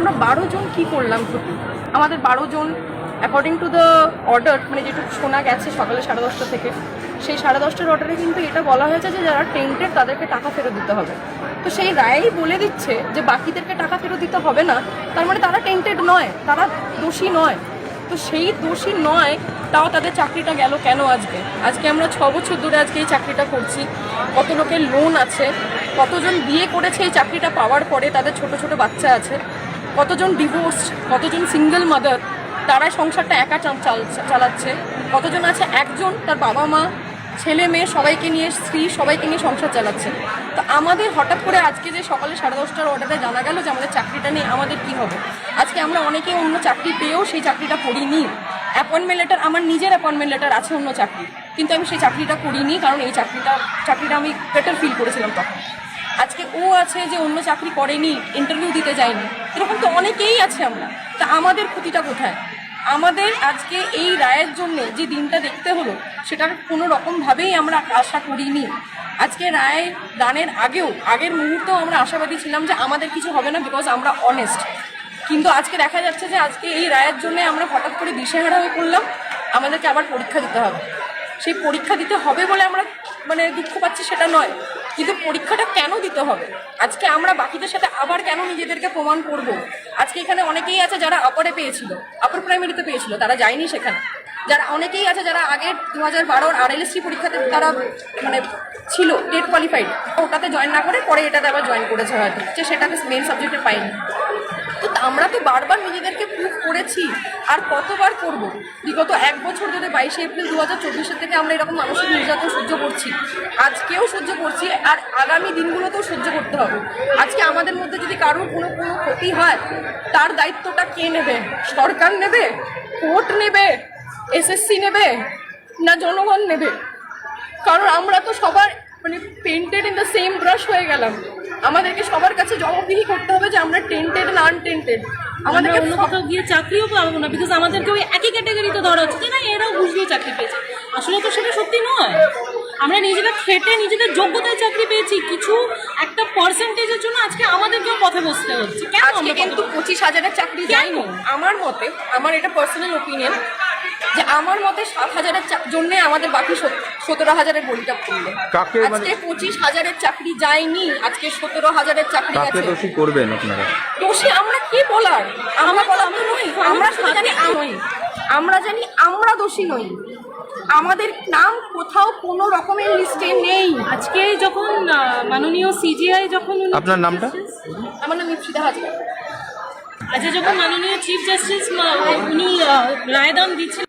আমরা বারো জন কি করলাম ক্ষতি আমাদের বারো জন অ্যাকর্ডিং টু দ্য অর্ডার মানে যেটুকু শোনা গেছে সকালে সাড়ে দশটা থেকে, সেই সাড়ে দশটার অর্ডারে কিন্তু এটা বলা হয়েছে যে যারা টেন্টেড তাদেরকে টাকা ফেরত দিতে হবে। তো সেই রায়ই বলে দিচ্ছে যে বাকিদেরকে টাকা ফেরত দিতে হবে না, তার মানে তারা টেন্টেড নয়, তারা দোষী নয়। তো সেই দোষী নয়, তাও তাদের চাকরিটা গেল কেন আজকে? আজকে আমরা ছ বছর ধরে আজকে এই চাকরিটা করছি, কত লোকের লোন আছে, কতজন বিয়ে করেছে এই চাকরিটা পাওয়ার পরে তাদের ছোট ছোট বাচ্চা আছে কতজন ডিভোর্স কতজন সিঙ্গেল মাদার তারা সংসারটা একা চাল- চাল- চালাচ্ছে। কতজন আছে? একজন তার বাবা মা, ছেলে মেয়ে, সবাইকে নিয়ে স্ত্রী, সবাইকে নিয়ে সংসার চালাচ্ছে। তো আমাদের হঠাৎ করে আজকে যে সকালে সাড়ে দশটার অর্ডারে জানা গেল যে আমাদের চাকরিটা নিয়ে আমাদের কি হবে। আজকে আমরা অনেকে অন্য চাকরি পেয়েও সেই চাকরিটা করিনি। অ্যাপয়েন্টমেন্ট লেটার আমার নিজের অ্যাপয়েন্টমেন্ট লেটার আছে অন্য চাকরি কিন্তু আমি সেই চাকরিটা করিনি, কারণ এই চাকরিটা চাকরিটা আমি বেটার ফিল করেছিলাম তখন। আজকে ও আছে যে অন্য চাকরি করেনি ইন্টারভিউ দিতে যায়নি। এরকম তো অনেকেই আছে আমরা। তা আমাদের ক্ষতিটা কোথায়? আমাদের আজকে এই রায়ের জন্য যে দিনটা দেখতে হলো, সেটার কোনো রকমভাবেই আমরা আশা করিনি। আজকে রায় দানের আগেও, আগের মুহূর্তেও আমরা আশাবাদী ছিলাম যে আমাদের কিছু হবে না বিকজ আমরা অনেস্ট কিন্তু আজকে দেখা যাচ্ছে যে আজকে এই রায়ের জন্য আমরা হঠাৎ করে দিশেহারা হয়ে পড়লাম। আমাদেরকে আবার পরীক্ষা দিতে হবে। সেই পরীক্ষা দিতে হবে বলে আমরা মানে দুঃখ পাচ্ছি সেটা নয়। কিন্তু পরীক্ষাটা কেন দিতে হবে? আজকে আমরা বাকিদের সাথে আবার কেন নিজেদেরকে প্রমাণ করব? আজকে এখানে অনেকেই আছে যারা আপারে পেয়েছিল আপার প্রাইমারিতে পেয়েছিল, তারা যায়নি সেখানে। যারা অনেকেই আছে যারা আগের দু হাজার বারোর আরএলএসসি পরীক্ষাতে তারা মানে ছিল টেট কোয়ালিফাইড ওটাতে জয়েন না করে পরে এটাতে আবার জয়েন করেছে হয়তো। যে সেটাকে মেন সাবজেক্টে পাইনি আমরা তো বারবার নিজেদেরকে প্রুভ করেছি আর কতবার করব? বিগত এক বছর ধরে বাইশে এপ্রিল দু হাজার চব্বিশের থেকে আমরা এরকম মানুষের নির্যাতন সহ্য করছি। আজকেও সহ্য করছি আর আগামী দিনগুলোতেও সহ্য করতে হবে। আজকে আমাদের মধ্যে যদি কারোর কোনো কোনো ক্ষতি হয়, তার দায়িত্বটা কে নেবে? সরকার নেবে? কোর্ট নেবে? এসএসসি নেবে? না জনগণ নেবে? কারণ আমরা তো সবার মানে painted in the same brush হয়ে গেলাম। আমাদেরকে সবার কাছে জবাবদিহি করতে হবে যে আমরা টেন্টেড না আনটেন্টেড আমাদেরকে অন্য কোথাও গিয়ে চাকরিও পাবো না বিকজ আমাদেরকে ওই একই ক্যাটাগরিতে ধরা হচ্ছে। যে না? এরাও ঘুষ দিয়ে চাকরি পেয়েছে। আসলে তো সেটা সত্যি নয়। আমরা নিজেরা খেটে নিজেদের যোগ্যতায় চাকরি পেয়েছি। কিছু একটা পার্সেন্টেজের জন্য আজকে আমাদেরকেও পথে বসতে হচ্ছে। কেন আমরা কিন্তু পঁচিশ হাজারের চাকরি? যায়নি আমার মতে আমার এটা পার্সোনাল ওপিনিয়ন যে আমার মতে সাত হাজারের জন্য আমাদের বাকি সতেরো হাজারের বলিটা কাকে মানে- আজকে পঁচিশ হাজারের চাকরি যায়নি আজকে সতেরো হাজারের চাকরি আছে দোষী করবেন আপনারা? দোষী আমরা কি বলার? আমরা বলার তো নই। আমরা শুধু জানি নই। আমরা জানি আমরা দোষী নই। আমাদের নাম কোথাও কোনো রকমের লিস্টে নেই। আজকে যখন আহ, মাননীয় সিজিআই যখন আপনার নামটা? আমার নাম ইপসিদা হাজরা। আজকে যখন মাননীয় চিফ জাস্টিস উনি আহ, রায়দান দিচ্ছেন